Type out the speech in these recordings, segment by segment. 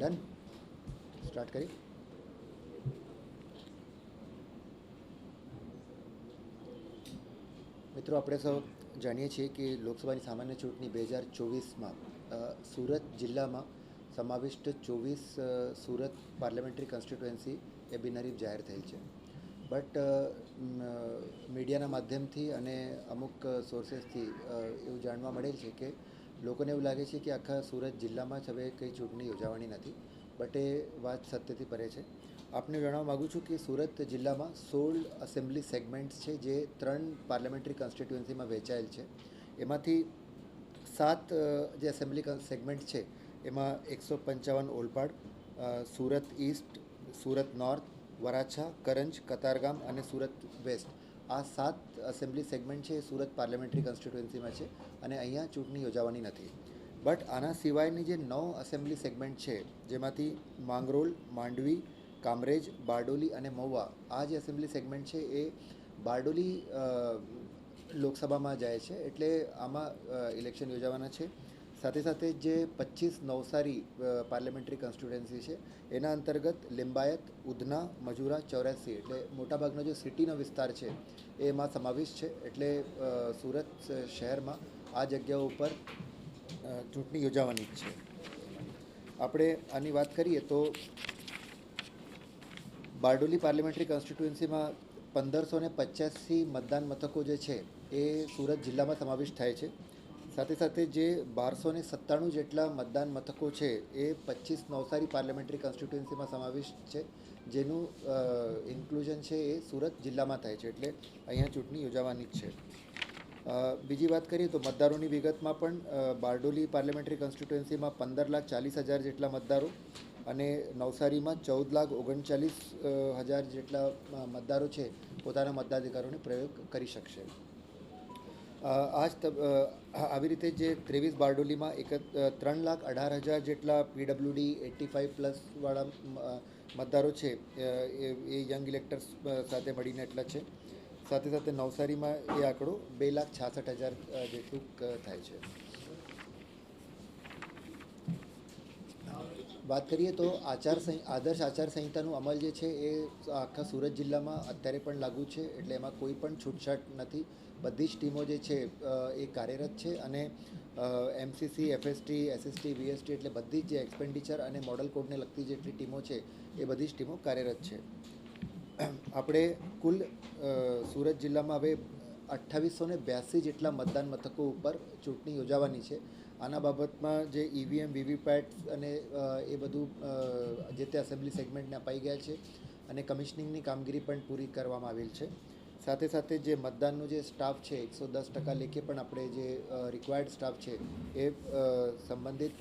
Done start કરી મિત્રો આપણે સૌ જાણીએ છીએ કે લોકસભાની સામાન્ય ચૂંટણી બે હજાર ચોવીસમાં સુરત જિલ્લામાં સમાવિષ્ટ ચોવીસ સુરત પાર્લામેન્ટરી કોન્સ્ટિટ્યુએન્સી એ બિનહરીફ જાહેર થયેલ છે બટ મીડિયાના માધ્યમથી અને અમુક સોર્સેસથી એવું જાણવા મળેલ છે કે લોકોને એવું લાગે છે કે આખા સુરત જિલ્લામાં જ હવે કંઈ ચૂંટણી યોજાવાની નથી, બટ એ વાત સત્યથી પરે છે. આપને જણાવવા માગું છું કે સુરત જિલ્લામાં સોળ એસેમ્બલી સેગમેન્ટ્સ છે જે ત્રણ પાર્લામેન્ટરી કોન્સ્ટિટ્યુઅન્સીમાં વહેંચાયેલ છે. એમાંથી સાત જે એસેમ્બલી સેગમેન્ટ છે, એમાં એકસો પંચાવન ઓલપાડ સુરત ઈસ્ટ સુરત નોર્થ વરાછા, કરંજ, કતારગામ અને સુરત વેસ્ટ આ સાત એસેમ્બલી સેગમેન્ટ છે એ સુરત પાર્લામેન્ટરી કોન્સ્ટિટ્યુએન્સીમાં છે અને અહીંયા ચૂંટણી યોજાવાની નથી. બટ આના સિવાયની જે નવ એસેમ્બલી સેગમેન્ટ છે, જેમાંથી માંગરોલ, માંડવી, કામરેજ, બારડોલી અને મહુવા, આ જે એસેમ્બલી સેગમેન્ટ છે એ બારડોલી લોકસભામાં જાય છે. એટલે આમાં ઇલેક્શન યોજાવાના છે. સાથે સાથે જે પચીસ નવસારી પાર્લામેન્ટરી કોન્સ્ટિટ્યુએન્સી છે, એના અંતર્ગત લિંબાયત, ઉધના, મજુરા, ચોર્યાસી, એટલે મોટાભાગનો જે સિટીનો વિસ્તાર છે, એમાં સમાવિષ્ટ છે. એટલે સુરત શહેરમાં આ જગ્યાઓ ઉપર ચૂંટણી યોજાવાની જ છે. આપણે આની વાત કરીએ તો બારડોલી પાર્લામેન્ટરી કોન્સ્ટિટ્યુએન્સીમાં પંદરસો ને પચાસી મતદાન મથકો જે છે, એ સુરત જિલ્લામાં સમાવેશ થાય છે. સાથે સાથે જે બારસો ને સત્તાણું જેટલા મતદાન મથકો છે, એ પચીસ નવસારી પાર્લામેન્ટરી કોન્સ્ટિટ્યુએન્સીમાં સમાવિષ્ટ છે. જેનું ઇન્ક્લુઝન છે એ સુરત જિલ્લામાં થાય છે, એટલે અહીંયા ચૂંટણી યોજાવાની જ છે. બીજી વાત કરીએ તો મતદારોની વિગતમાં પણ બારડોલી પાર્લામેન્ટરી કોન્સ્ટિટ્યુએન્સીમાં પંદર લાખ ચાલીસ હજાર જેટલા મતદારો અને નવસારીમાં ચૌદ લાખ ઓગણચાલીસ હજાર જેટલા મતદારો છે, પોતાના મતાધિકારોનો પ્રયોગ કરી શકશે. અ, આ જ તબ- આવી રીતે જે ત્રેવીસ બારડોલીમાં એક ત્રણ લાખ અઢાર હજાર જેટલા પીડબ્લ્યુડી એટી ફાઇવ પ્લસવાળા મતદારો છે એ યંગ ઇલેક્ટર્સ સાથે મળીને એટલા છે. સાથે સાથે નવસારીમાં એ આંકડો બે લાખ છાસઠ હજાર જેટલું થાય છે. વાત કરીએ તો આચાર આદર્શ આચાર સંહિતાનું અમલ જે છે એ આખા સુરત જિલ્લામાં અત્યારે પણ લાગુ છે, એટલે એમાં કોઈ પણ છૂટછાટ નથી. બધી જ ટીમો જે છે એ કાર્યરત છે અને એમસીસી એફએસટી એસએસટી વીએસટી એટલે બધી જ જે એક્સપેન્ડિચર અને મોડલ કોડને લગતી જેટલી ટીમો છે, એ બધી જ ટીમો કાર્યરત છે. આપણે કુલ સુરત જિલ્લામાં હવે અઠ્ઠાવીસો ને બ્યાસી જેટલા મતદાન મથકો ઉપર ચૂંટણી યોજાવાની છે. આના બાબતમાં જે ઈવીએમ, વીવીપેટ અને એ બધું જે તે એસેમ્બલી સેગમેન્ટને અપાઈ ગયા છે અને કમિશનિંગની કામગીરી પણ પૂરી કરવામાં આવેલ છે. સાથે સાથે જે મતદાનનો જે સ્ટાફ છે, એકસો દસ ટકા લેખે પણ આપણે જે રિક્વાયર્ડ સ્ટાફ છે એ સંબંધિત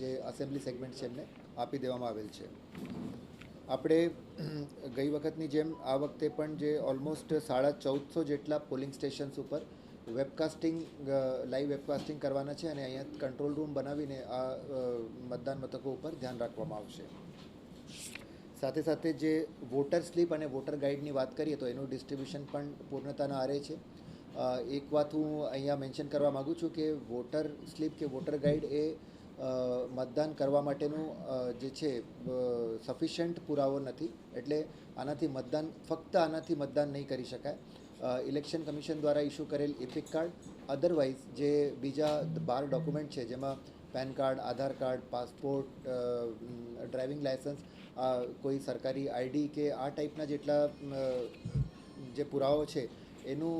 જે એસેમ્બલી સેગમેન્ટ છે એમને આપી દેવામાં આવેલ છે. આપણે ગઈ વખતની જેમ આ વખતે પણ જે ઓલમોસ્ટ સાડા ચૌદસો જેટલા પોલિંગ સ્ટેશન્સ ઉપર વેબકાસ્ટિંગ લાઈવ વેબકાસ્ટિંગ કરવાના છે અને અહીંયા કંટ્રોલ રૂમ બનાવીને આ મતદાન મથકો ઉપર ધ્યાન રાખવામાં આવશે. સાથે સાથે જે વોટર સ્લીપ અને વોટર ગાઈડની વાત કરીએ તો એનું ડિસ્ટ્રીબ્યુશન પણ પૂર્ણતાના આરે છે. એક વાત હું અહીંયા મેન્શન કરવા માગું છું કે વોટર સ્લીપ કે વોટર ગાઈડ એ મતદાન કરવા માટેનું જે છે સફિશિયન્ટ પુરાવો નથી. એટલે આનાથી મતદાન, ફક્ત આનાથી મતદાન નહીં કરી શકાય. ઇલેક્શન કમિશન દ્વારા ઇસ્યુ કરેલ ઇપિક કાર્ડ અદરવાઇઝ જે બીજા બાર ડોક્યુમેન્ટ છે, જેમાં PAN card Aadhaar card passport driving licence કોઈ સરકારી આઈડી કે આ ટાઈપના જેટલા જે પુરાવો છે એનું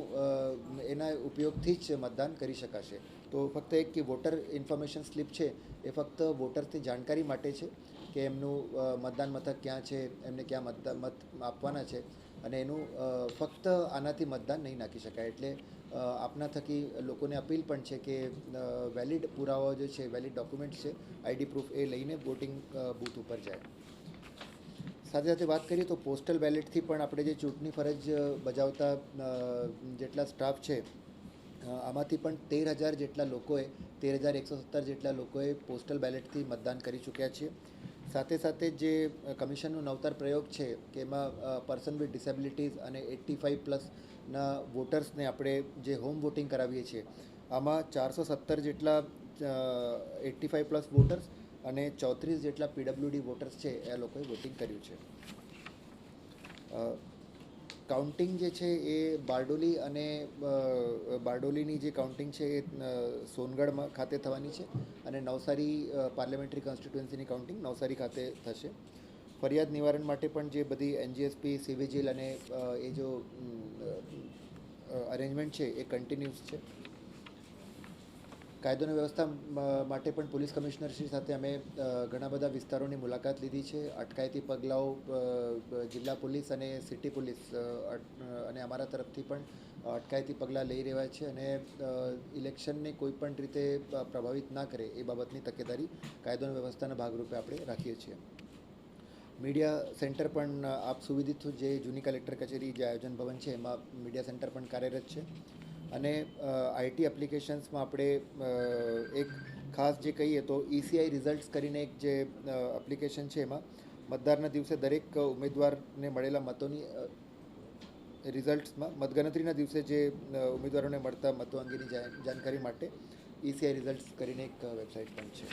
એના ઉપયોગથી જ મતદાન કરી શકાશે. તો ફક્ત એક કે વોટર ઇન્ફોર્મેશન સ્લિપ છે, એ ફક્ત વોટર્સની જાણકારી માટે છે કે એમનું મતદાન મથક ક્યાં છે, એમને ક્યાં મતદાન મત આપવાના છે અને એનું ફક્ત આનાથી મતદાન નહીં નાખી શકાય. એટલે આપના થકી લોકોને અપીલ પણ છે કે વેલિડ પુરાવાઓ જે છે વેલિડ ડોક્યુમેન્ટ છે આઈડી પ્રૂફ એ લઈને વોટિંગ બૂથ ઉપર જાય. સાથે સાથે વાત કરીએ તો પોસ્ટલ બેલેટથી પણ આપણે જે ચૂંટણી ફરજ બજાવતા જેટલા સ્ટાફ છે આમાંથી પણ તેર હજાર જેટલા લોકોએ, તેર હજાર એકસો સત્તર જેટલા લોકોએ પોસ્ટલ બેલેટથી મતદાન કરી ચૂક્યા છે. સાથે સાથે જે કમિશનનો નવતર પ્રયોગ છે કે એમાં પર્સન વિથ ડિસેબિલિટીઝ અને એટ્ટી ફાઇવ પ્લસના વોટર્સને આપણે જે હોમ વોટિંગ કરાવીએ છીએ, આમાં ચારસો સત્તર જેટલા એટ્ટી ફાઇવ પ્લસ વોટર્સ અને ચોત્રીસ જેટલા પીડબ્લ્યુડી વોટર્સ છે, એ લોકોએ વોટિંગ કર્યું છે. કાઉન્ટિંગ જે છે એ બારડોલી અને બારડોલીની જે કાઉન્ટિંગ છે એ સોનગઢમાં ખાતે થવાની છે અને નવસારી પાર્લામેન્ટરી કોન્સ્ટિટ્યુન્સીની કાઉન્ટિંગ નવસારી ખાતે થશે. ફરિયાદ નિવારણ માટે પણ જે બધી એનજીએસપી, સિવિજિલ અને એ જો અરેન્જમેન્ટ છે એ કન્ટિન્યુઅસ છે. કાયદો અને વ્યવસ્થા માટે પણ પોલીસ કમિશનરશ્રી સાથે અમે ઘણા બધા વિસ્તારોની મુલાકાત લીધી છે. અટકાયતી પગલાઓ જિલ્લા પોલીસ અને સિટી પોલીસ અને અમારા તરફથી પણ અટકાયતી પગલાં લઈ રહ્યા છે અને ઇલેક્શનને કોઈ પણ રીતે પ્રભાવિત ના કરે એ બાબતની તકેદારી કાયદો અને વ્યવસ્થાના ભાગરૂપે આપણે રાખીએ છીએ. મીડિયા સેન્ટર પણ આપ સુવિધિત જે જૂની કલેક્ટર કચેરી જે આયોજન ભવન છે, એમાં મીડિયા સેન્ટર પણ કાર્યરત છે. અને આઈટી એપ્લિકેશન્સમાં આપણે એક ખાસ જે કહીએ તો ઈસીઆઈ રિઝલ્ટ્સ કરીને એક જે એપ્લિકેશન છે એમાં, મતદારના દિવસે દરેક ઉમેદવારને મળેલા મતોની રિઝલ્ટ્સમાં, મતગણતરીના દિવસે જે ઉમેદવારોને મળતા મતો અંગેની જાણકારી માટે ઈસીઆઈ રિઝલ્ટ્સ કરીને એક વેબસાઇટ પણ છે.